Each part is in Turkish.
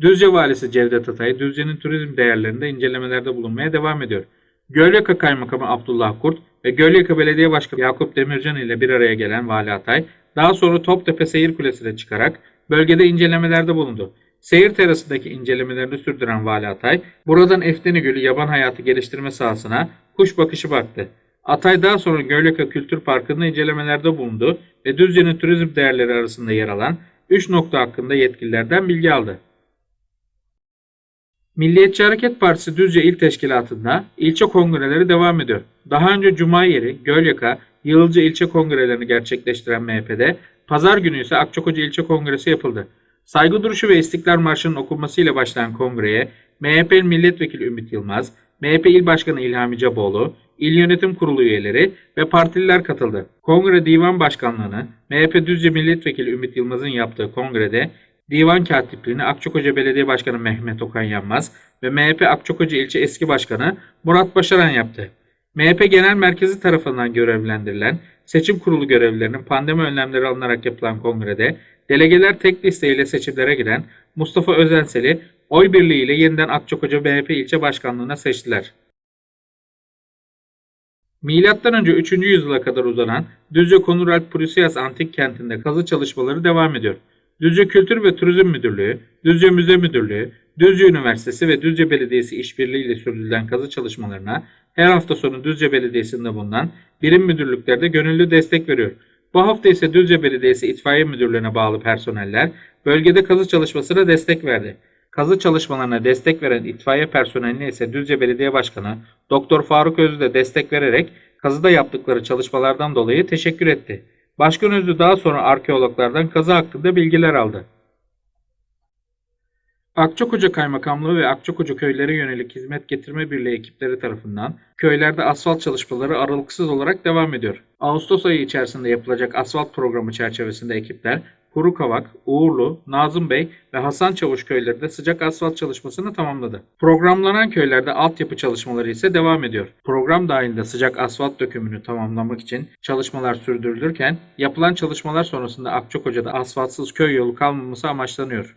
Düzce Valisi Cevdet Atay, Düzce'nin turizm değerlerinde incelemelerde bulunmaya devam ediyor. Gölyaka Kaymakamı Abdullah Kurt ve Gölyaka Belediye Başkanı Yakup Demircan ile bir araya gelen Vali Atay, daha sonra Toptepe Seyir Kulesi'ne çıkarak bölgede incelemelerde bulundu. Seyir terasındaki incelemelerini sürdüren Vali Atay, buradan Efteni Gölü yaban hayatı geliştirme sahasına kuş bakışı baktı. Atay daha sonra Gölyaka Kültür Parkı'nda incelemelerde bulundu ve Düzce'nin turizm değerleri arasında yer alan 3 nokta hakkında yetkililerden bilgi aldı. Milliyetçi Hareket Partisi Düzce İl Teşkilatı'nda ilçe kongreleri devam ediyor. Daha önce Cuma yeri Gölyaka, Yığılca ilçe kongrelerini gerçekleştiren MHP'de, pazar günü ise Akçakoca ilçe kongresi yapıldı. Saygı duruşu ve İstiklal Marşı'nın okunmasıyla başlayan kongreye MHP Milletvekili Ümit Yılmaz, MHP İl Başkanı İlhami Caboğlu, İl Yönetim Kurulu üyeleri ve partililer katıldı. Kongre Divan Başkanlığı'nı MHP Düzce Milletvekili Ümit Yılmaz'ın yaptığı kongrede Divan Katipliğini Akçakoca Belediye Başkanı Mehmet Okan Yanmaz ve MHP Akçakoca İlçe Eski Başkanı Murat Başaran yaptı. MHP Genel Merkezi tarafından görevlendirilen seçim kurulu görevlilerinin pandemi önlemleri alınarak yapılan kongrede delegeler tek listeyle seçimlere giren Mustafa Özensel'i oy birliğiyle yeniden Akçakoca MHP ilçe başkanlığına seçtiler. Milattan önce 3. yüzyıla kadar uzanan Düzce Konuralp Prusias Antik Kenti'nde kazı çalışmaları devam ediyor. Düzce Kültür ve Turizm Müdürlüğü, Düzce Müze Müdürlüğü, Düzce Üniversitesi ve Düzce Belediyesi işbirliğiyle sürdürülen kazı çalışmalarına her hafta sonu Düzce Belediyesi'nde bulunan birim müdürlüklerde gönüllü destek veriyor. Bu hafta ise Düzce Belediyesi İtfaiye Müdürlüğü'ne bağlı personeller bölgede kazı çalışmasına destek verdi. Kazı çalışmalarına destek veren itfaiye personeline ise Düzce Belediye Başkanı Doktor Faruk Özlü de destek vererek kazıda yaptıkları çalışmalardan dolayı teşekkür etti. Başkan Özlü daha sonra arkeologlardan kazı hakkında bilgiler aldı. Akçakoca Kaymakamlığı ve Akçakoca köylere yönelik hizmet getirme birliği ekipleri tarafından köylerde asfalt çalışmaları aralıksız olarak devam ediyor. Ağustos ayı içerisinde yapılacak asfalt programı çerçevesinde ekipler Kuru Kavak, Uğurlu, Nazım Bey ve Hasan Çavuş köylerinde sıcak asfalt çalışmasını tamamladı. Programlanan köylerde altyapı çalışmaları ise devam ediyor. Program dahilinde sıcak asfalt dökümünü tamamlamak için çalışmalar sürdürülürken yapılan çalışmalar sonrasında Akçakoca'da asfaltsız köy yolu kalmaması amaçlanıyor.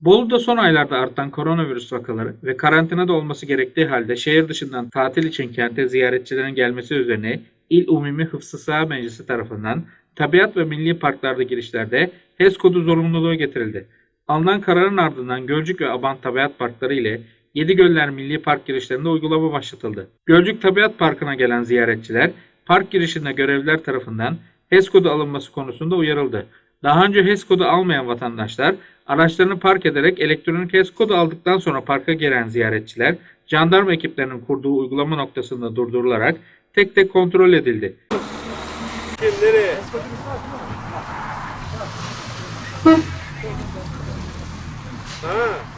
Bolu'da son aylarda artan koronavirüs vakaları ve karantinada olması gerektiği halde şehir dışından tatil için kente ziyaretçilerin gelmesi üzerine İl Umumi Hıfzı Sıha Meclisi tarafından tabiat ve milli parklarda girişlerde HES kodu zorunluluğu getirildi. Alınan kararın ardından Gölcük ve Abant Tabiat Parkları ile Yedigöller Milli Park girişlerinde uygulama başlatıldı. Gölcük Tabiat Parkı'na gelen ziyaretçiler park girişinde görevliler tarafından HES kodu alınması konusunda uyarıldı. Daha önce HES kodu almayan vatandaşlar araçlarını park ederek elektronik HES kodu aldıktan sonra parka gelen ziyaretçiler jandarma ekiplerinin kurduğu uygulama noktasında durdurularak tek tek kontrol edildi. Kim nereye? Ha.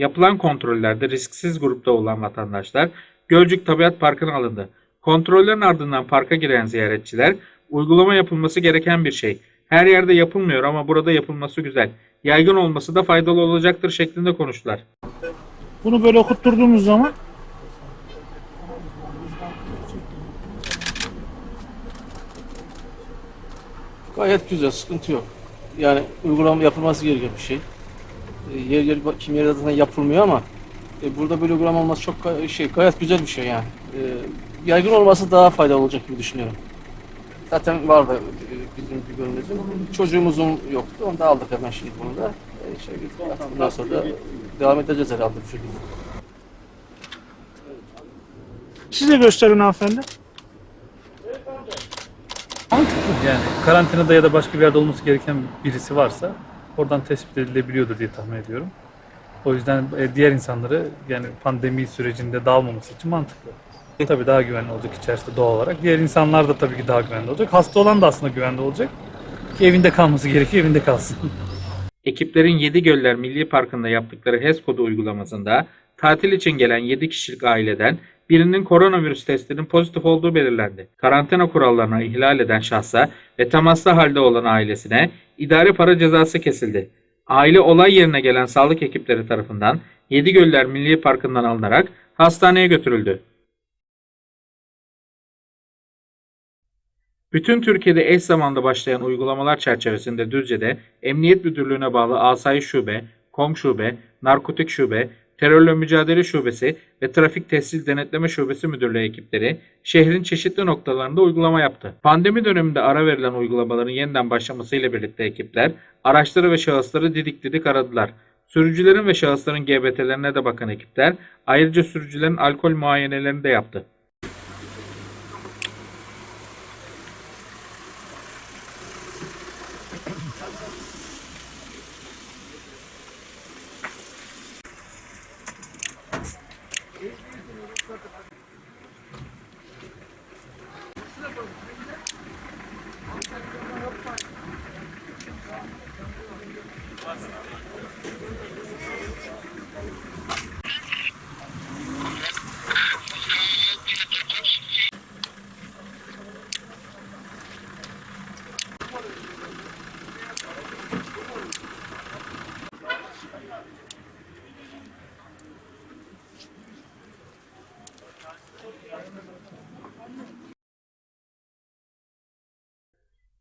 Yapılan kontrollerde risksiz grupta olan vatandaşlar Gölcük Tabiat Parkı'na alındı. Kontrollerin ardından parka giren ziyaretçiler uygulama yapılması gereken bir şey. Her yerde yapılmıyor ama burada yapılması güzel. Yaygın olması da faydalı olacaktır şeklinde konuştular. Bunu böyle okutturduğumuz zaman Gayet güzel, sıkıntı yok. Yani uygulama yapılması gereken bir şey. E, Yer yer kim yerde zaten yapılmıyor ama e, burada böyle uygulama olması çok şey gayet güzel bir şey yani. E, yaygın olması daha faydalı olacak gibi düşünüyorum. Zaten vardı e, bizim bir bölümümüzün. Çocuğumuzun yoktu. Onu da aldık hemen şimdi bunu da. E, şey, bundan sonra da devam edeceğiz herhalde bu şekilde. size gösterin hanımefendi. Yani karantinada ya da başka bir yerde olması gereken birisi varsa oradan tespit edilebiliyordur diye tahmin ediyorum. O yüzden e, diğer insanları yani pandemi sürecinde dağılmaması için mantıklı. Tabii daha güvenli olacak içerisinde doğal olarak. Diğer insanlar da tabii ki daha güvenli olacak. Hasta olan da aslında güvenli olacak. Ki evinde kalması gerekiyor, evinde kalsın. Ekiplerin Yedigöller Milli Parkı'nda yaptıkları HES kodu uygulamasında tatil için gelen 7 kişilik aileden birinin koronavirüs testinin pozitif olduğu belirlendi. Karantina kurallarını ihlal eden şahsa ve temaslı halde olan ailesine idari para cezası kesildi. Aile olay yerine gelen sağlık ekipleri tarafından Yedigöller Milli Parkı'ndan alınarak hastaneye götürüldü. Bütün Türkiye'de eş zamanlı başlayan uygulamalar çerçevesinde Düzce'de Emniyet Müdürlüğü'ne bağlı Asayiş Şube, Kom Şube, Narkotik Şube, Terörle Mücadele Şubesi ve Trafik Tescil Denetleme Şubesi Müdürlüğü ekipleri şehrin çeşitli noktalarında uygulama yaptı. Pandemi döneminde ara verilen uygulamaların yeniden başlamasıyla birlikte ekipler araçları ve şahısları didik didik aradılar. Sürücülerin ve şahısların GBT'lerine de bakan ekipler ayrıca sürücülerin alkol muayenelerini de yaptı.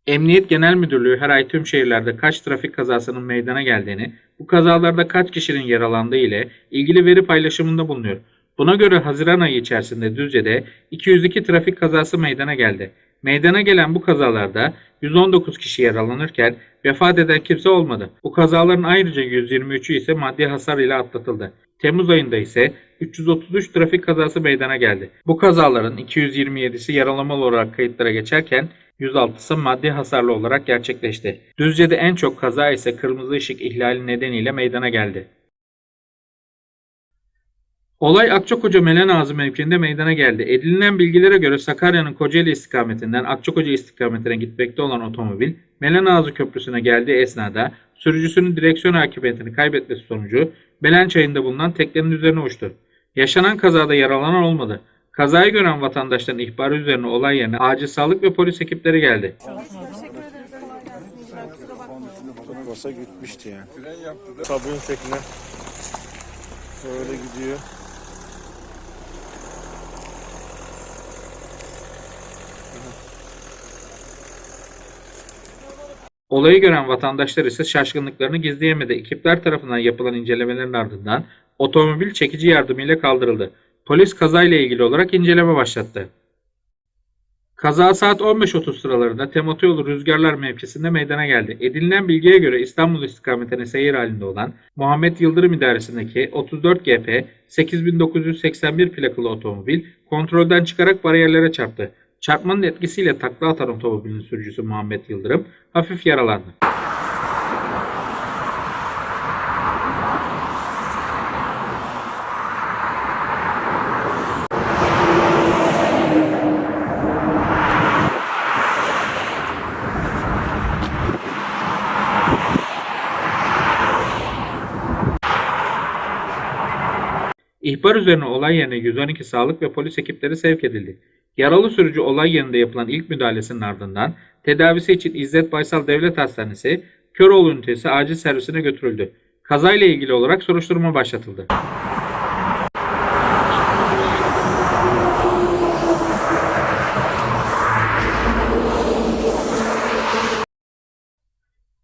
Emniyet Genel Müdürlüğü her ay tüm şehirlerde kaç trafik kazasının meydana geldiğini, bu kazalarda kaç kişinin yaralandığı ile ilgili veri paylaşımında bulunuyor. Buna göre Haziran ayı içerisinde Düzce'de 202 trafik kazası meydana geldi. Meydana gelen bu kazalarda 119 kişi yaralanırken vefat eden kimse olmadı. Bu kazaların ayrıca 123'ü ise maddi hasar ile atlatıldı. Temmuz ayında ise 333 trafik kazası meydana geldi. Bu kazaların 227'si yaralamalı olarak kayıtlara geçerken 106'sı maddi hasarlı olarak gerçekleşti. Düzce'de en çok kaza ise kırmızı ışık ihlali nedeniyle meydana geldi. Olay Akçakoca Melenazı mevkiinde meydana geldi. Edinilen bilgilere göre Sakarya'nın Kocaeli istikametinden Akçakoca istikametine gitmekte olan otomobil Melenazı Köprüsü'ne geldiği esnada sürücüsünün direksiyon hakimiyetini kaybetmesi sonucu Belen çayında bulunan teknenin üzerine uçtu. Yaşanan kazada yaralanan olmadı. Kazayı gören vatandaşların ihbarı üzerine olay yerine acil sağlık ve polis ekipleri geldi. Tutmasa gitmişti yani. Sabun tekne. Böyle gidiyor. Olayı gören vatandaşlar ise şaşkınlıklarını gizleyemedi. Ekipler tarafından yapılan incelemelerin ardından otomobil çekici yardımıyla kaldırıldı. Polis kazayla ilgili olarak inceleme başlattı. Kaza saat 15.30 sıralarında Temotoyolu Rüzgarlar mevkisinde meydana geldi. Edinilen bilgiye göre İstanbul istikametine seyir halinde olan Muhammed Yıldırım idaresindeki 34 GP 8981 plakalı otomobil kontrolden çıkarak bariyerlere çarptı. Çarpmanın etkisiyle takla atan otomobilin sürücüsü Muhammed Yıldırım hafif yaralandı. İhbar üzerine olay yerine 112 sağlık ve polis ekipleri sevk edildi. Yaralı sürücü olay yerinde yapılan ilk müdahalesinin ardından tedavisi için İzzet Baysal Devlet Hastanesi Köroğlu ünitesi acil servisine götürüldü. Kazayla ilgili olarak soruşturma başlatıldı.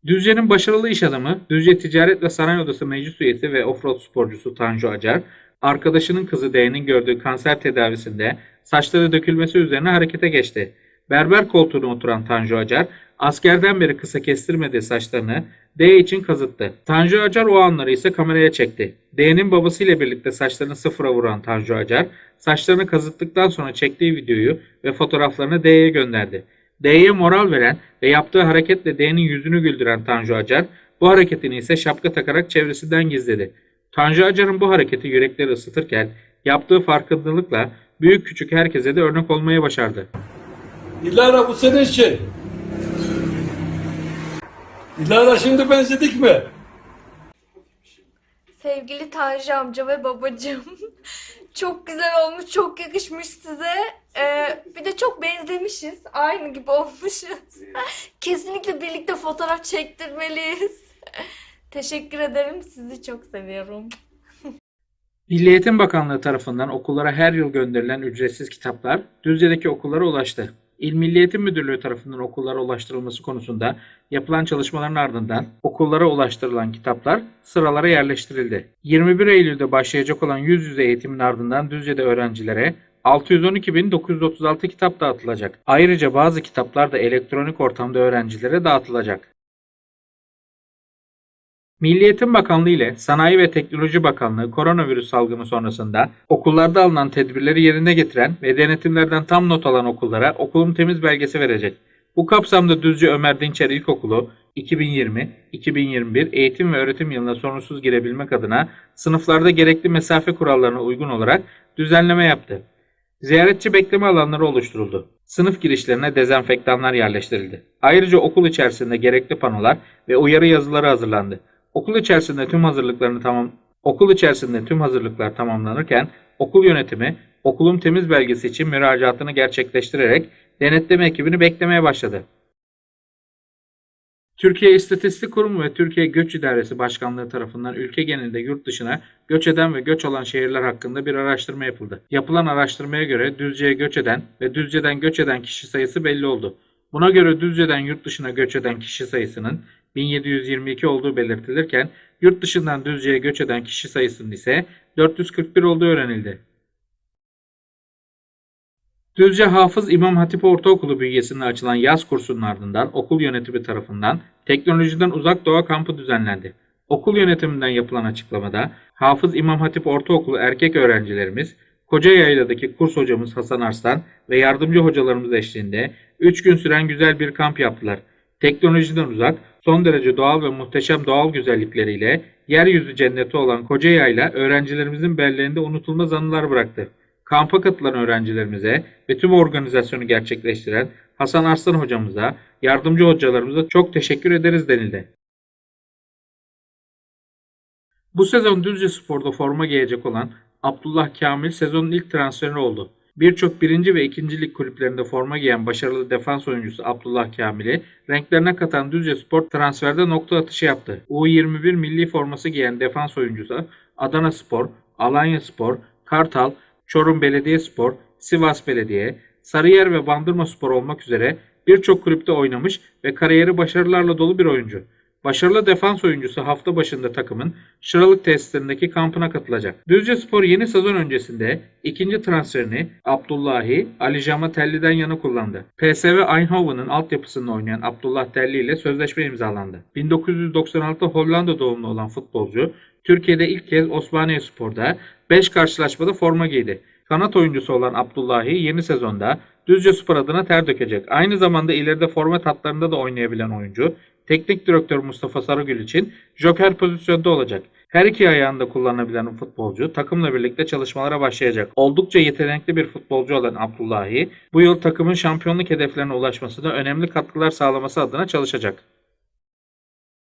Düzce'nin başarılı iş adamı, Düzce Ticaret ve Sanayi Odası meclis üyesi ve offroad sporcusu Tanju Acar, arkadaşının kızı D'nin gördüğü kanser tedavisinde saçları dökülmesi üzerine harekete geçti. Berber koltuğuna oturan Tanju Acar, askerden beri kısa kestirmediği saçlarını D için kazıttı. Tanju Acar o anları ise kameraya çekti. D'nin babasıyla birlikte saçlarını sıfıra vuran Tanju Acar, saçlarını kazıttıktan sonra çektiği videoyu ve fotoğraflarını D'ye gönderdi. D'ye moral veren ve yaptığı hareketle D'nin yüzünü güldüren Tanju Acar, bu hareketini ise şapka takarak çevresinden gizledi. Tanju Acar'ın bu hareketi yürekleri ısıtırken yaptığı farkındalıkla büyük küçük herkese de örnek olmayı başardı. Dilara bu senin için. Dilara şimdi benzedik mi? Sevgili Tanju amca ve babacığım. Çok güzel olmuş, çok yakışmış size. Ee, bir de çok benzemişiz. Aynı gibi olmuşuz. Kesinlikle birlikte fotoğraf çektirmeliyiz. Teşekkür ederim. Sizi çok seviyorum. Milli Eğitim Bakanlığı tarafından okullara her yıl gönderilen ücretsiz kitaplar Düzce'deki okullara ulaştı. İl Milli Eğitim Müdürlüğü tarafından okullara ulaştırılması konusunda yapılan çalışmaların ardından okullara ulaştırılan kitaplar sıralara yerleştirildi. 21 Eylül'de başlayacak olan yüz yüze eğitimin ardından Düzce'de öğrencilere 612.936 kitap dağıtılacak. Ayrıca bazı kitaplar da elektronik ortamda öğrencilere dağıtılacak. Milli Eğitim Bakanlığı ile Sanayi ve Teknoloji Bakanlığı koronavirüs salgını sonrasında okullarda alınan tedbirleri yerine getiren ve denetimlerden tam not alan okullara okulum temiz belgesi verecek. Bu kapsamda Düzce Ömer Dinçer İlkokulu 2020-2021 eğitim ve öğretim yılına sorunsuz girebilmek adına sınıflarda gerekli mesafe kurallarına uygun olarak düzenleme yaptı. Ziyaretçi bekleme alanları oluşturuldu. Sınıf girişlerine dezenfektanlar yerleştirildi. Ayrıca okul içerisinde gerekli panolar ve uyarı yazıları hazırlandı. Okul içerisinde tüm hazırlıklarını tamam Okul içerisinde tüm hazırlıklar tamamlanırken okul yönetimi okulun temiz belgesi için müracaatını gerçekleştirerek denetleme ekibini beklemeye başladı. Türkiye İstatistik Kurumu ve Türkiye Göç İdaresi Başkanlığı tarafından ülke genelinde yurt dışına göç eden ve göç alan şehirler hakkında bir araştırma yapıldı. Yapılan araştırmaya göre Düzce'ye göç eden ve Düzce'den göç eden kişi sayısı belli oldu. Buna göre Düzce'den yurt dışına göç eden kişi sayısının 1722 olduğu belirtilirken yurt dışından Düzce'ye göç eden kişi sayısının ise 441 olduğu öğrenildi. Düzce Hafız İmam Hatip Ortaokulu bünyesinde açılan yaz kursunun ardından okul yönetimi tarafından teknolojiden uzak doğa kampı düzenlendi. Okul yönetiminden yapılan açıklamada Hafız İmam Hatip Ortaokulu erkek öğrencilerimiz Kocayayla'daki kurs hocamız Hasan Arslan ve yardımcı hocalarımız eşliğinde 3 gün süren güzel bir kamp yaptılar. Teknolojiden uzak, son derece doğal ve muhteşem doğal güzellikleriyle yeryüzü cenneti olan Kocayayla öğrencilerimizin belleğinde unutulmaz anılar bıraktı. Kampa katılan öğrencilerimize ve tüm organizasyonu gerçekleştiren Hasan Arslan hocamıza, yardımcı hocalarımıza çok teşekkür ederiz denildi. Bu sezon Düzce Spor'da forma giyecek olan Abdullah Kamil sezonun ilk transferi oldu. Birçok birinci ve ikinci lig kulüplerinde forma giyen başarılı defans oyuncusu Abdullah Kamil'i renklerine katan Düzce Spor transferde nokta atışı yaptı. U21 milli forması giyen defans oyuncusu Adana Spor, Alanya Spor, Kartal, Çorum Belediyespor, Sivas Belediye, Sarıyer ve Bandırma Spor olmak üzere birçok kulüpte oynamış ve kariyeri başarılarla dolu bir oyuncu. Başarılı defans oyuncusu hafta başında takımın Şıralık tesislerindeki kampına katılacak. Düzce Spor yeni sezon öncesinde ikinci transferini Abdullahi Ali Telli'den yana kullandı. PSV Eindhoven'ın altyapısında oynayan Abdullah Telli ile sözleşme imzalandı. 1996 Hollanda doğumlu olan futbolcu Türkiye'de ilk kez Osmaniye Spor'da 5 karşılaşmada forma giydi. Kanat oyuncusu olan Abdullahi yeni sezonda Düzce Spor adına ter dökecek. Aynı zamanda ileride forvet hatlarında da oynayabilen oyuncu teknik direktör Mustafa Sarıgül için joker pozisyonda olacak. Her iki ayağında kullanabilen futbolcu takımla birlikte çalışmalara başlayacak. Oldukça yetenekli bir futbolcu olan Abdullahi bu yıl takımın şampiyonluk hedeflerine ulaşmasına önemli katkılar sağlaması adına çalışacak.